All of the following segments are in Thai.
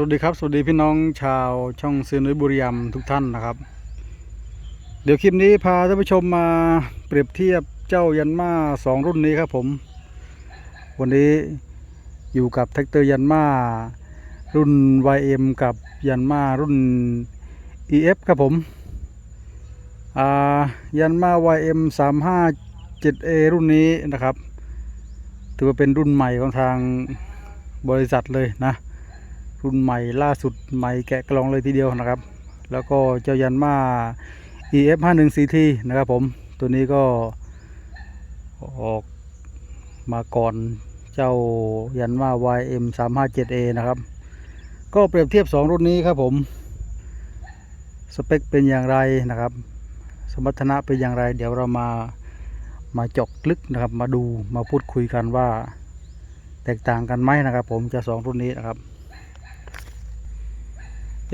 สวัสดีครับ สวัสดีพี่น้องชาวช่องเซนุยบุรีรัมทุกท่านนะครับ เดี๋ยวคลิปนี้พาท่านผู้ชมมาเปรียบเทียบเจ้ายันมาสองรุ่นนี้ครับผม วันนี้อยู่กับแท็กเตอร์ยันมารุ่น YM กับยันมารุ่น EF ครับผมอ่ายันมา YM 357A รุ่นนี้นะครับ ถือว่าเป็นรุ่นใหม่ของทางบริษัทเลยนะ รุ่นใหม่ล่าสุดใหม่แกะกล่องเลยทีเดียวนะครับ แล้วก็เจ้ายันมา EF 5 1 CT นะครับผมตัวนี้ก็ออกมาก่อนเจ้ายันมา YM 3 5 7 A นะครับ ก็เปรียบเทียบ 2 รุ่นนี้ครับผม สเปคเป็นอย่างไรนะครับ สมรรถนะเป็นอย่างไร เดี๋ยวเรามามาจอกลึกนะครับ มาดูมาพูดคุยกันว่า แตกต่างกันไหมนะครับ ผมจะสองรุ่นนี้นะครับ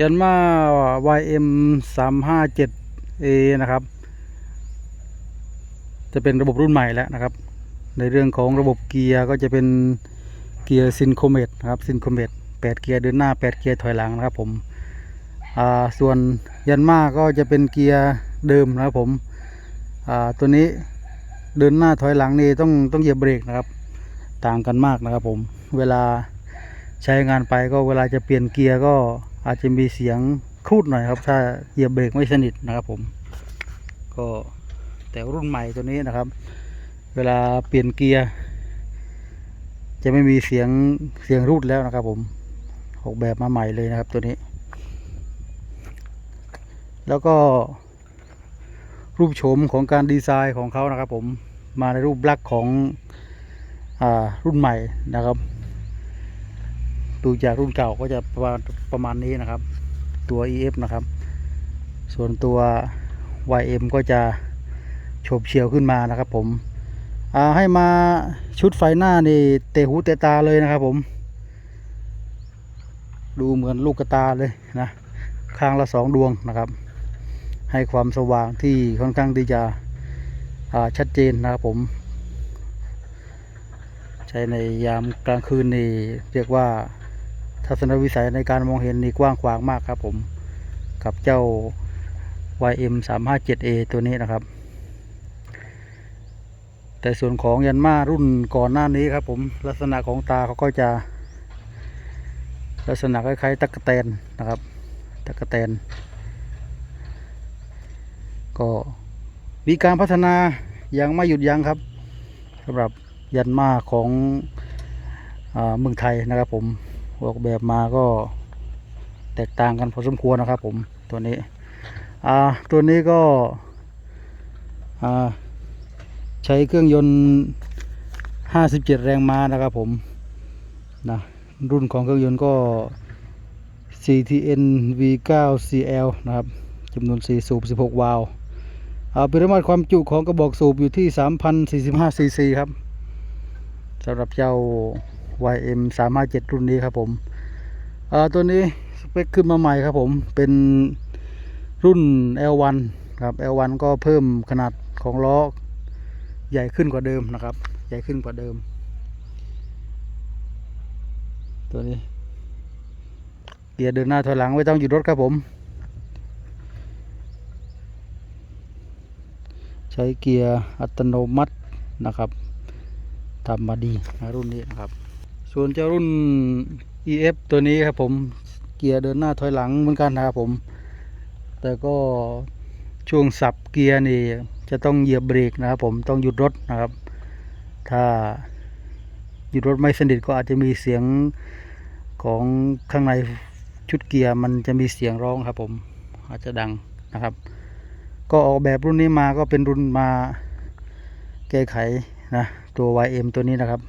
ยันมา YM 3 5 7 A นะครับ จะเป็นระบบรุ่นใหม่แล้วนะครับ ในเรื่องของระบบเกียร์ก็จะเป็นเกียร์ซินโคเมตนะครับซินโคเมต8เกียร์เดินหน้า 8 เกียร์ถอยหลังนะครับผมอ่าส่วนยันมาก็จะเป็นเกียร์เดิมนะครับผมอ่าตัวนี้เดินหน้าถอยหลังนี่ต้องต้องเหยียบเบรกนะครับ ต่างกันมากนะครับผมเวลาใช้งานไปก็เวลาจะเปลี่ยนเกียร์ก็ อาจจะมีเสียงครูดหน่อยครับ ถ้าเหยียบเบรกไม่สนิทนะครับผม ก็แต่รุ่นใหม่ตัวนี้นะครับ เวลาเปลี่ยนเกียร์ จะไม่มีเสียงเสียงรูดแล้วนะครับ ผมออกแบบมาใหม่เลยนะครับตัวนี้ แล้วก็ รูปโฉมของการดีไซน์ของเขานะครับ ผมมาในรูปลักษณ์ของอรุ่นใหม่นะครับ ดูจากรุ่นเก่าก็จะประมาณประมาณนี้นะครับ ตัว EF นะครับ ส่วนตัว YM ก็จะโฉบเฉียวขึ้นมานะครับ ผมให้มาชุดไฟหน้านี่เตะหูเตะตาเลยนะครับ ผม ดูเหมือนลูกกระตาเลยนะข้างละสองดวงนะครับ ให้ความสว่างที่ค่อนข้างที่จะชัดเจนนะครับผม ใช้ในยามกลางคืนนี่เรียกว่า ทัศนวิสัยในการมองเห็นนี่กว้างขวางมากครับ ผมกับเจ้า YM 3 5 7 A ตัวนี้นะครับ แต่ส่วนของยันมารุ่นก่อนหน้านี้ครับ ผมลักษณะของตาเขาก็จะ ลักษณะคล้ายๆตะกแตนนะครับตะกแตน ก็มีการพัฒนายังไม่หยุดยั้งครับสำหรับยันมาของเมืองไทยนะครับผม ออกแบบมาก็แตกต่างกันพอสมควรนะครับ ผมตัวนี้อ่าตัวนี้ก็อ่าใช้เครื่องยนต์ 57 แรงม้านะครับผมนะรุ่นของเครื่องยนต์ก็ CTN V9 CL นะครับจำนวน 4 สูบ 16 วาล์วอ่าปริมาตรความจุของกระบอกสูบอยู่ที่ 3,045 ซีซีครับสำหรับเจ้า YM 357รุ่นนี้ครับผมอ่าตัวนี้สเปคขึ้นมาใหม่ครับผมเป็นรุ่น L1 ครับ L1 ก็เพิ่มขนาดของล้อใหญ่ขึ้นกว่าเดิมนะครับ ใหญ่ขึ้นกว่าเดิม ตัวนี้เกียร์เดินหน้าถอยหลังไม่ต้องหยุดรถครับผม ใช้เกียร์อัตโนมัตินะครับทำมาดีนะรุ่นนี้นะครับ ส่วนเจ้ารุ่น EF ตัวนี้ครับผมเกียร์เดินหน้าถอยหลังเหมือนกันนะครับผม แต่ก็ช่วงสับเกียร์นี่จะต้องเหยียบเบรกนะครับผมต้องหยุดรถนะครับ ถ้าหยุดรถไม่สนิทก็อาจจะมีเสียงของข้างในชุดเกียร์มันจะมีเสียงร้องครับผมอาจจะดังนะครับ ก็ออกแบบรุ่นนี้มาก็เป็นรุ่นมาแก้ไขนะตัว YM ตัวนี้นะครับ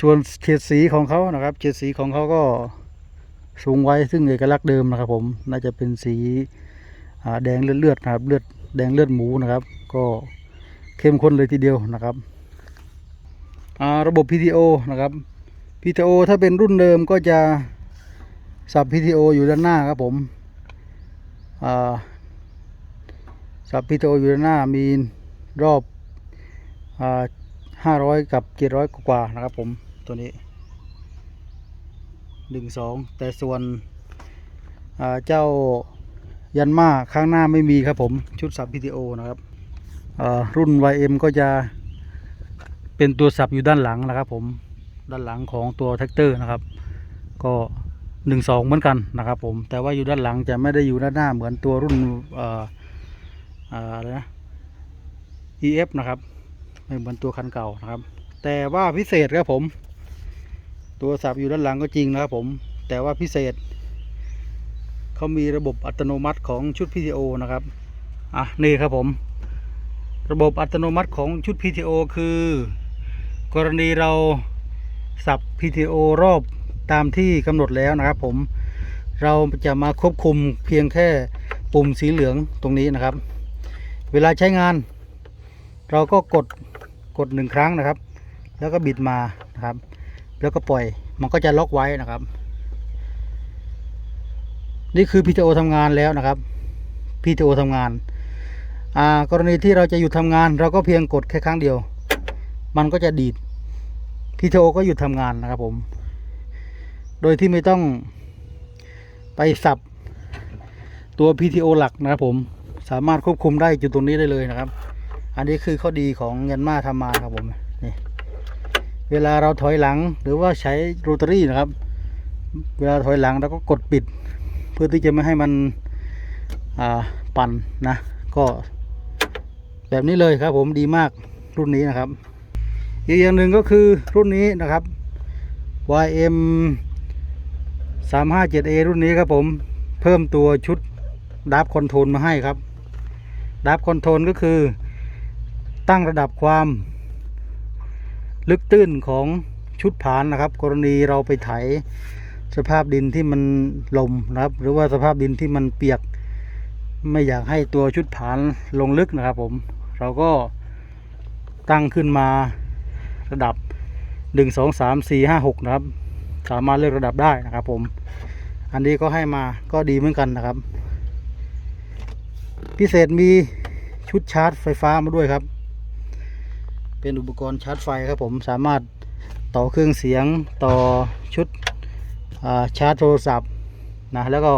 ส่วนเฉดสีของเขานะครับเฉดสีของเขาก็สูงไว้ซึ่งเอกลักษณ์เดิมนะครับ ผมน่าจะเป็นสีแดงเลือดๆนะครับ เลือดแดงเลือดหมูนะครับ ก็เข้มข้นเลยทีเดียวนะครับระบบ PTO นะครับ PTO ถ้าเป็นรุ่นเดิมก็จะสับ PTO อยู่ด้านหน้าครับผมสับพีโตอยู่ด้านหน้ามีรอบห้าร้อยกับเจ็ดร้อยกว่านะครับผม ตัวนี้หนึ่งสองแต่ส่วนเจ้ายันมาข้างหน้าไม่มีครับผมชุดสับ PTO นะครับอ่ารุ่น YM ก็จะเป็นตัวสับอยู่ด้านหลังนะครับ ผมด้านหลังของตัวแท็กเตอร์นะครับ ก็หนึ่งสองเหมือนกันนะครับ ผมแต่ว่าอยู่ด้านหลังจะไม่ได้อยู่ด้านหน้าเหมือนตัวรุ่นเอ่ออ่าอะไรนะ EF นะครับไม่เหมือนตัวคันเก่านะครับ แต่ว่าพิเศษครับผม ตัวสับอยู่ด้านหลังก็จริงนะครับผม แต่ว่าพิเศษ เขามีระบบอัตโนมัติของชุด PTO นะครับ อะ นี่ครับผม ระบบอัตโนมัติของชุด PTO คือ กรณีเราสับ PTO รอบตามที่กำหนดแล้วนะครับผม เราจะมาควบคุมเพียงแค่ปุ่มสีเหลืองตรงนี้นะครับ เวลาใช้งาน เราก็กดกดหนึ่งครั้งนะครับ แล้วก็บิดมานะครับ แล้วก็ปล่อย มันก็จะล็อกไว้นะครับ นี่คือ PTO ทำงานแล้วนะครับ PTO ทำงาน อ่ากรณีที่เราจะหยุดทำงาน เราก็เพียงกดแค่ครั้งเดียว มันก็จะดีด PTO ก็หยุดทำงานนะครับผม โดยที่ไม่ต้องไปสับตัว PTO หลักนะครับผมสามารถควบคุมได้จุดตรงนี้ได้เลยนะครับ อันนี้คือข้อดีของยันมาทำมาครับผม เวลาเราถอยหลังหรือว่าใช้โรตารี่นะครับ เวลาถอยหลังเราก็กดปิด เพื่อที่จะไม่ให้มันปั่นนะ ก็แบบนี้เลยครับผมดีมากรุ่นนี้นะครับ อีกอย่างหนึ่งก็คือรุ่นนี้นะครับ YM 357A รุ่นนี้ครับผมเพิ่มตัวชุดดับคอนโทรลมาให้ครับดับคอนโทรลก็คือตั้งระดับความ ลึกตื้นของชุดผานนะครับ กรณีเราไปไถสภาพดินที่มันลมนะครับ หรือว่าสภาพดินที่มันเปียก ไม่อยากให้ตัวชุดผานลงลึกนะครับ ผมเราก็ตั้งขึ้นมาระดับ 1 2 3 4 5 6 นะครับ สามารถเลือกระดับได้นะครับผมอันนี้ก็ให้มาก็ดีเหมือนกันนะครับ พิเศษมีชุดชาร์จไฟฟ้ามาด้วยครับ เป็นอุปกรณ์ชาร์จไฟครับผมสามารถต่อเครื่องเสียงต่อชุดาชาร์จโทรศัพท์นะแล้วก็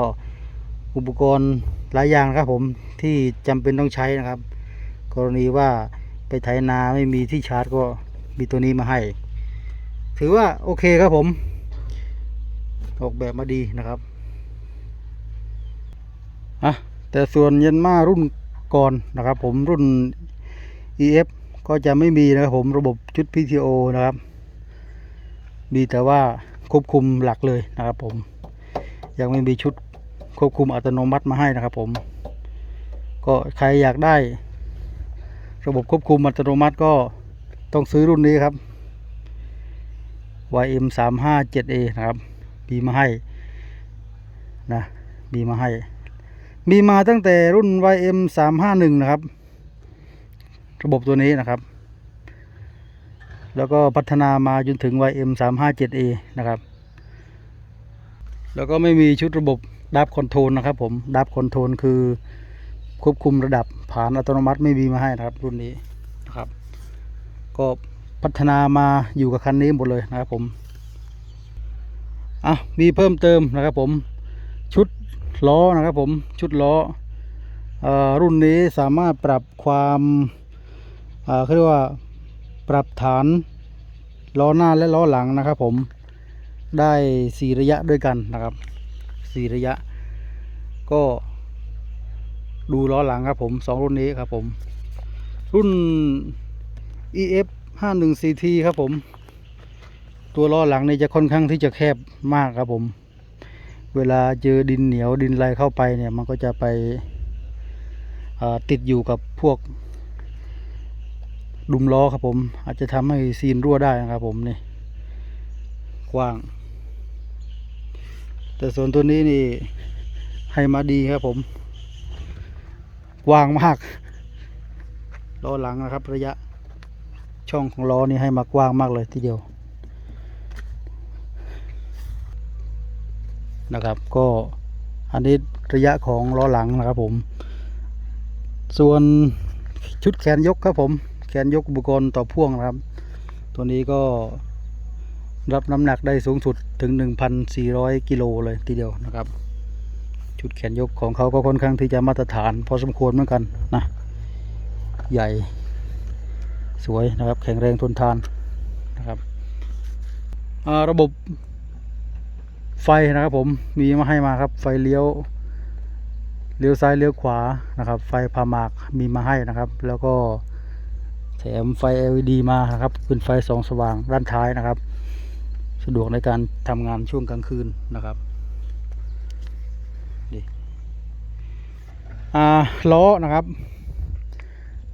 อุปกรณ์หลายอย่างครับผมที่จำเป็นต้องใช้นะครับ กรณีว่าไปไถนาไม่มีที่ชาร์จก็มีตัวนี้มาให้ ถือว่าโอเคครับผม ออกแบบมาดีนะครับอะแต่ส่วนเยนมารุ่นก่อนนะครับผมรุ่น EF ก็จะไม่มีนะครับผมระบบชุด PTO นะครับ มีแต่ว่าควบคุมหลักเลยนะครับผม ยังไม่มีชุดควบคุมอัตโนมัติมาให้นะครับผม ก็ใครอยากได้ ระบบควบคุมอัตโนมัติก็ต้องซื้อรุ่นนี้ครับ YM 3 5 7 A นะครับมีมาให้นะมีมาให้ มีมาตั้งแต่รุ่น YM 3 5 1 นะครับ ระบบตัวนี้นะครับ แล้วก็พัฒนามาจนถึง YM 3 5 7 A นะครับ แล้วก็ไม่มีชุดระบบดับคอนโทรลนะครับผมดับคอนโทรลคือควบคุมระดับผ่านอัตโนมัติไม่มีมาให้นะครับรุ่นนี้นะครับ ก็พัฒนามาอยู่กับคันนี้หมดเลยนะครับผมอะมีเพิ่มเติมนะครับผมชุดล้อนะครับผมชุดล้ออ่อรุ่นนี้สามารถปรับความ เอ่อเขาเรียกว่าปรับฐานล้อหน้าและล้อหลังนะครับผมได้สี่ระยะด้วยกันนะครับสี่ระยะ ก็ดูล้อหลังครับผมสองรุ่นนี้ครับผม รุ่น EF 51 CT ครับผม ตัวล้อหลังนี่จะค่อนข้างที่จะแคบมากครับผม เวลาเจอดินเหนียวดินไรเข้าไปเนี่ย มันก็จะไปติดอยู่กับพวก ดุมล้อครับผม อาจจะทำให้ซีนรั่วได้นะครับผมนี่กว้าง แต่ส่วนตัวนี้นี่ให้มาดีครับผมกว้างมากล้อหลังนะครับ ระยะช่องของล้อนี่ให้มากว้างมากเลยทีเดียวนะครับ ก็อันนี้ระยะของล้อหลังนะครับผม ส่วนชุดแขนยกครับผม นยกอุปกรณ์ต่อพ่วงนะครับ ตัวนี้ก็รับน้ำหนักได้สูงสุดถึง 1,400 กิโลเลยทีเดียวนะครับ ชุดแขนยกของเขาก็ค่อนข้างที่จะมาตรฐาน พอสมควรเหมือนกันนะ ใหญ่สวยนะครับ แข็งแรงทนทานนะครับระบบไฟนะครับผมมีมาให้มาครับ ไฟเลี้ยวเลี้ยวซ้ายเลี้ยวขวานะครับ ไฟพาหมากมีมาให้นะครับ แล้วก็ แถมไฟ LED มานะครับเป็นไฟสองสว่างด้านท้ายนะครับ สะดวกในการทำงานช่วงกลางคืนนะครับนี่อ่าล้อนะครับ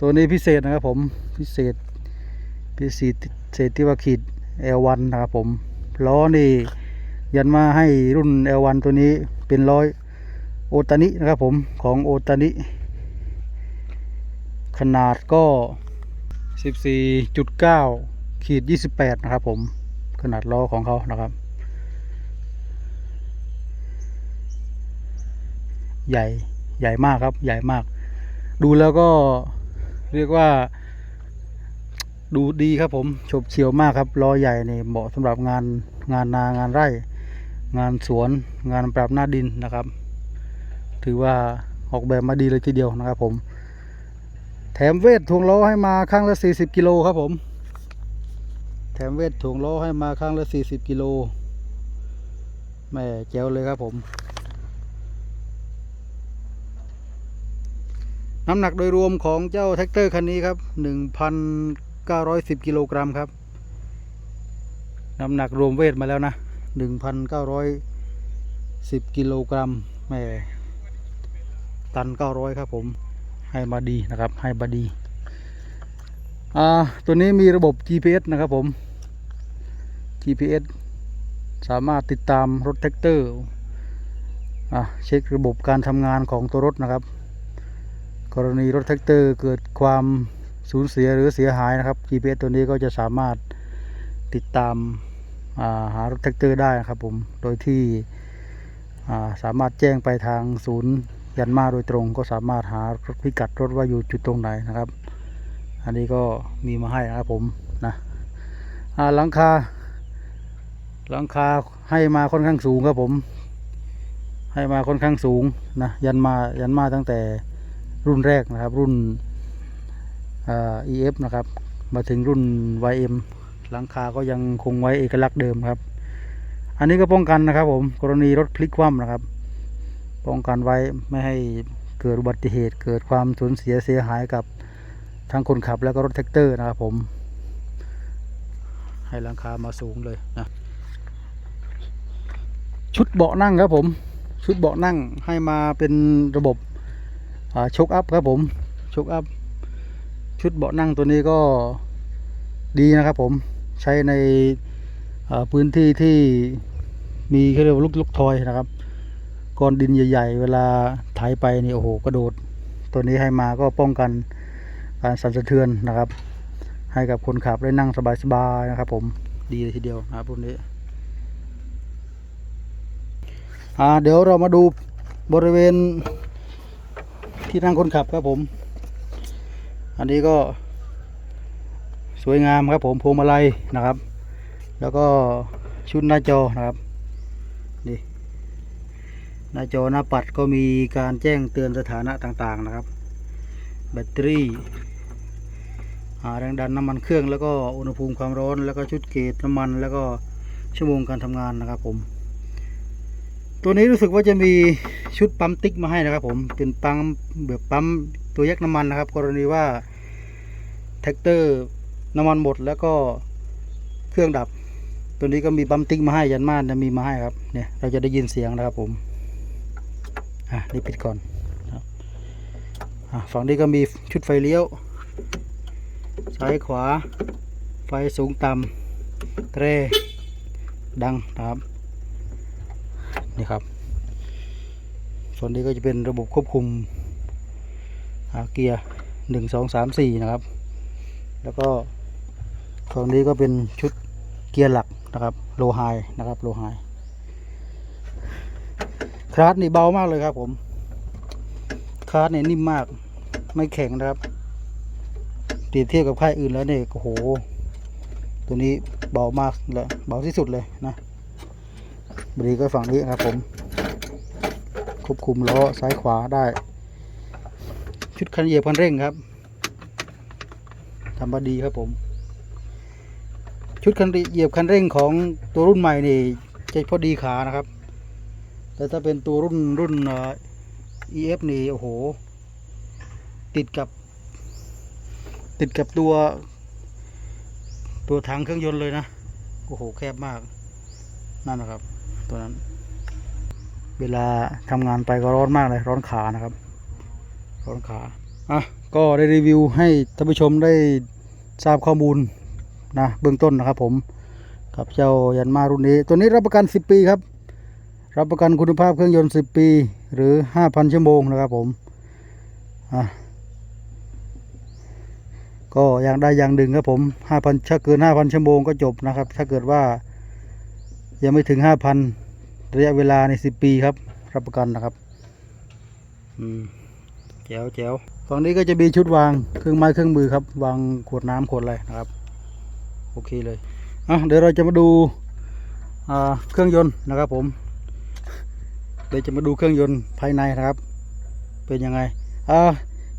ตัวนี้พิเศษนะครับผมพิเศษพิเศษเศษที่ว่าขีด L1 นะครับผมล้อนี่ยันมาให้รุ่น L1 ตัวนี้เป็นร้อยโอตานินะครับผมของโอตานิขนาดก็ 14.9ขีด28นะครับผมขนาดล้อของเขานะครับ ใหญ่ใหญ่มากครับ ใหญ่มาก ดูแล้วก็เรียกว่า ดูดีครับผมฉบเฉียวมากครับล้อใหญ่นี่เหมาะสำหรับงานงานนางานไร่ งานสวน งานปรับหน้าดินนะครับ ถือว่าออกแบบมาดีเลยทีเดียวนะครับผม แถมเวทถ่วงล้อให้มาข้างละ 40 กิโลครับผม แถมเวทถ่วงล้อให้มาข้างละ 40 กิโลแม่แจ๋วเลยครับผม น้ำหนักโดยรวมของเจ้าแท็กเตอร์คันนี้ครับ 1,910 กิโลกรัมครับ น้ำหนักรวมเวทมาแล้วนะ 1,910 กิโลกรัมแม่ตัน 900 ครับผม ให้มาดีนะครับ ให้มาดี อ่า ตัวนี้มีระบบ GPS นะครับผม GPS สามารถติดตามรถแท็กเตอร์ อะเช็คระบบการทำงานของตัวรถนะครับ กรณีรถแท็กเตอร์เกิดความสูญเสียหรือเสียหายนะครับ GPS ตัวนี้ก็จะสามารถติดตามอ่าหารถแท็กเตอร์ได้นะครับผม โดยที่อ่าสามารถแจ้งไปทางศูนย์ ยันมาโดยตรงก็สามารถหาพิกัดรถว่าอยู่จุดตรงไหนนะครับ อันนี้ก็มีมาให้นะครับผมนะหลังคา หลังคาให้มาค่อนข้างสูงครับผม ให้มาค่อนข้างสูงนะยันมายันมาตั้งแต่รุ่นแรกนะครับ รุ่นเอ่อ EF นะครับ มาถึงรุ่น YM หลังคาก็ยังคงไว้เอกลักษณ์เดิมครับ อันนี้ก็ป้องกันนะครับผมกรณีรถพลิกคว่ำนะครับ ป้องกันไว้ไม่ให้เกิดอุบัติเหตุเกิดความสูญเสียเสียหายกับทั้งคนขับแล้วก็รถแท็กเตอร์นะครับผม ให้หลังคามาสูงเลยนะชุดเบาะนั่งครับผม ชุดเบาะนั่งให้มาเป็นระบบชกอัพครับผมชกอัพชุดเบาะนั่งตัวนี้ก็ดีนะครับผมใช้ในพื้นที่ที่มีเขาเรียกว่าลูกลูกทอยนะครับ ก้อนดินใหญ่ ๆ เวลาไถไปนี่โอ้โหกระโดด ตัวนี้ให้มาก็ป้องกันการสั่นสะเทือนนะครับ ให้กับคนขับได้นั่งสบายๆนะครับ ผมดีเลยทีเดียวนะครับรุ่นนี้อ่าเดี๋ยวเรามาดูบริเวณที่นั่งคนขับครับผม อันนี้ก็สวยงามครับผมพวงมาลัยนะครับ แล้วก็ชุดหน้าจอนะครับ หน้าจอหน้าปัดก็มีการแจ้งเตือนสถานะต่างๆนะครับ แบตเตอรี่แรงดันน้ำมันเครื่องแล้วก็อุณหภูมิความร้อนแล้วก็ชุดเกจน้ำมันแล้วก็ชั่วโมงการทำงานนะครับผม ตัวนี้รู้สึกว่าจะมีชุดปั๊มติ๊กมาให้นะครับ ผมเป็นปั๊มแบบปั๊มตัวยักน้ำมันนะครับ กรณีว่าแท็กเตอร์น้ำมันหมดแล้วก็เครื่องดับ ตัวนี้ก็มีปั๊มติ๊กมาให้ยันมานจะมีมาให้ครับเนี่ยเราจะได้ยินเสียงนะครับผม อะนี่ปิดก่อนอะฝั่งนี้ก็มีชุดไฟเลี้ยว ซ้ายขวา ไฟสูงต่ำเตรดังนะครับ นี่ครับ ส่วนนี้ก็จะเป็นระบบควบคุมเกียร์หนึ่งสองสามสี่นะครับ แล้วก็ฝั่งนี้ก็เป็นชุดเกียร์หลักนะครับ โลไฮนะครับ โลไฮ คลาสนี่เบามากเลยครับผม คลาสเนี่ยนิ่มมาก ไม่แข็งนะครับเปรียบเทียบกับค่ายอื่นแล้วเนี่ยโอ้โห ตัวนี้เบามากเลยเบาที่สุดเลยนะบรกก็ฝั่งนี้ครับผม ควบคุมล้อซ้ายขวาได้ ชุดคันเหยียบคันเร่งครับทำมาดีครับผม ชุดคันเหยียบคันเร่งของตัวรุ่นใหม่นี่จะพอดีขานะครับ แต่ถ้าเป็นตัวรุ่นรุ่น EF นี่ โอ้โห ติดกับ ติดกับตัว ตัวถังเครื่องยนต์เลยนะ โอ้โห แคบมาก นั่นนะครับ ตัวนั้น เวลาทำงานไปก็ร้อนมากเลย ร้อนขานะครับ ร้อนขา อะ ก็ได้รีวิวให้ท่านผู้ชมได้ทราบข้อมูลนะ เบื้องต้นนะครับผม กับเจ้ายันมารุ่นนี้ ตัวนี้รับประกัน 10 ปีครับ รับประกันคุณภาพเครื่องยนต์ 10 ปี หรือ 5,000 ชั่วโมงนะครับผมก็อย่างใดอย่างหนึ่งครับผม 5,000ถ้าเกิน 5,000 ชั่วโมงก็จบนะครับ ถ้าเกิดว่ายังไม่ถึง 5,000 ระยะเวลาใน 10 ปีครับ รับประกันนะครับอืมแจ๋วแจ๋วฝั่งนี้ก็จะมีชุดวางเครื่องไม้เครื่องมือครับ วางขวดน้ำขวดอะไรนะครับ โอเคเลยอะเดี๋ยวเราจะมาดูเครื่องยนต์นะครับผม เดี๋ยวจะมาดูเครื่องยนต์ภายในนะครับ เป็นยังไงอ่า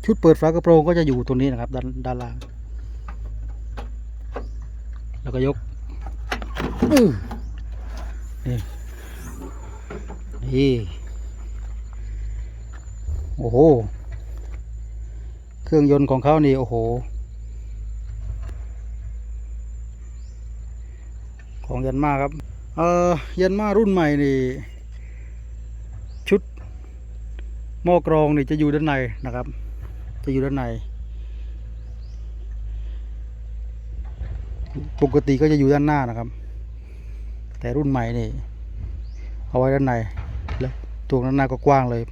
ชุดเปิดฝากระโปรงก็จะอยู่ตรงนี้นะครับ ด้านด้านล่าง แล้วก็ยกนี่นี่โอ้โห เครื่องยนต์ของเขานี่ โอ้โห ของยันมาครับ เอ่อยันมารุ่นใหม่นี่ ชุด หม้อกรองนี่จะอยู่ด้านในนะครับ จะอยู่ด้านใน ปกติก็จะอยู่ด้านหน้านะครับ แต่รุ่นใหม่นี่ เอาไว้ด้านในแล้วตัวด้านหน้าก็กว้างเลย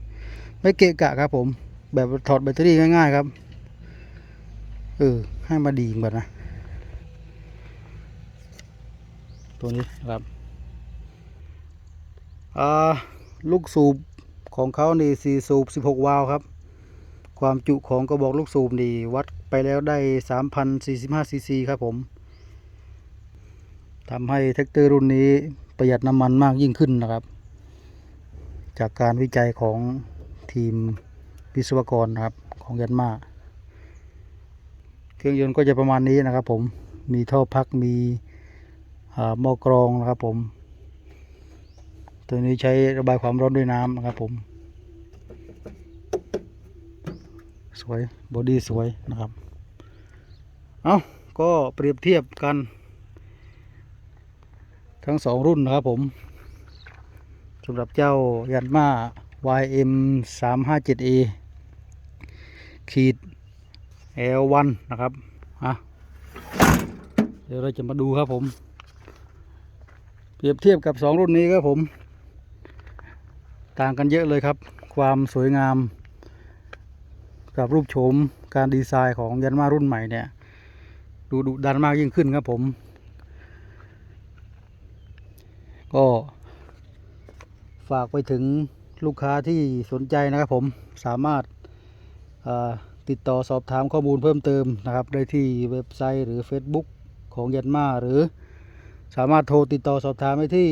ไม่เกะกะครับผม แบบถอดแบตเตอรี่ง่ายๆครับเออให้มาดีเหมือนนะตัวนี้ครับอ่าลูกสูบ ของเขานี่สี่สูบ16วาล์วครับ ความจุของกระบอกลูกสูบนี่วัดไปแล้วได้3,045ซีซีครับผมทำให้แท็กเตอร์รุ่นนี้ประหยัดน้ำมันมากยิ่งขึ้นนะครับ จากการวิจัยของทีมวิศวกรนะครับของยันมาเครื่องยนต์ก็จะประมาณนี้นะครับผมมีท่อพักมีหม้อกรองนะครับผม ตัวนี้ใช้ระบายความร้อนด้วยน้ำนะครับผม สวยบอดี้สวยนะครับ เอาก็เปรียบเทียบกัน ทั้งสองรุ่นนะครับผมสำหรับเจ้ายันมา YM 3 5 7 A ขีด L1 นะครับอะเดี๋ยวเราจะมาดูครับผม เปรียบเทียบกับสองรุ่นนี้ครับผม ต่างกันเยอะเลยครับ ความสวยงาม กับรูปโฉมการดีไซน์ของยันมารุ่นใหม่เนี่ย ดูดุดันมากยิ่งขึ้นครับผม ก็ฝากไปถึงลูกค้าที่สนใจนะครับผมสามารถติดต่อสอบถามข้อมูลเพิ่มเติมนะครับ ได้ที่เว็บไซต์หรือ Facebook ของยันมาหรือ สามารถโทรติดต่อสอบถามได้ที่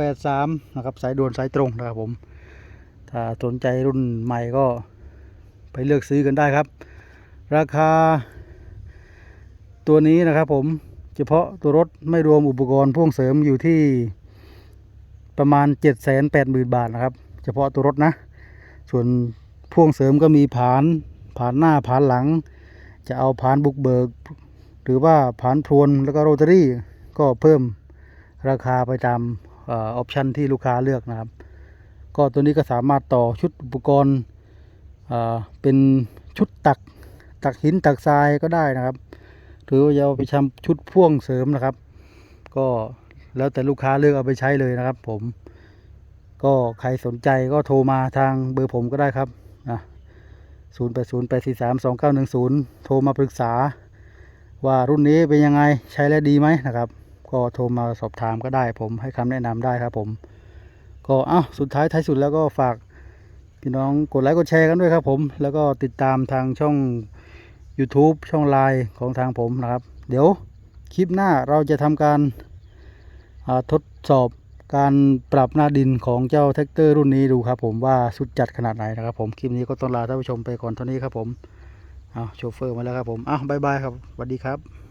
1683 นะครับ สายด่วนสายตรงนะครับผม ถ้าสนใจรุ่นใหม่ก็ไปเลือกซื้อกันได้ครับ ราคา ตัวนี้นะครับผม เฉพาะตัวรถไม่รวมอุปกรณ์พ่วงเสริมอยู่ที่ประมาณ 7 8 0 0 0 0 บาทนะครับ เฉพาะตัวรถนะ ส่วนพ่วงเสริมก็มีผานผานหน้าผานหลัง จะเอาผานบุกเบิก หรือว่าผานพรวนแล้วก็โรตารี่ ก็เพิ่มราคาไปตามออปชันที่ลูกค้าเลือกนะครับ ก็ตัวนี้ก็สามารถต่อชุดอุปกรณ์เป็นชุดตักตักหินตักทรายก็ได้นะครับ หรือว่าจะเอาไปทำชุดพ่วงเสริมนะครับ ก็แล้วแต่ลูกค้าเลือกเอาไปใช้เลยนะครับ ผม ก็ใครสนใจก็โทรมาทางเบอร์ผมก็ได้ครับนะศูนย์แปดศูนย์แปดสี่สามสองเก้าหนึ่งศูนย์โทรมาปรึกษา ว่ารุ่นนี้เป็นยังไงใช้แล้วดีไหมนะครับ ก็โทรมาสอบถามก็ได้ ผมให้คำแนะนำได้ครับ ผม ก็เอ้าสุดท้ายท้ายสุดแล้วก็ฝากพี่น้องกดไลค์กดแชร์กันด้วยครับ ผม แล้วก็ติดตามทางช่อง YouTube ช่องไลน์ของทางผมนะครับ เดี๋ยวคลิปหน้าเราจะทำการาทดสอบการปรับหน้าดินของเจ้าแท็กเตอร์รุ่นนี้ดูครับ ผมว่าสุดจัดขนาดไหนนะครับ ผมคลิปนี้ก็ต้องลาท่านผู้ชมไปก่อนเท่านี้ครับผมเอาโชเฟอร์มาแล้วครับผมอ้าวบายบายครับสวัสดีครับ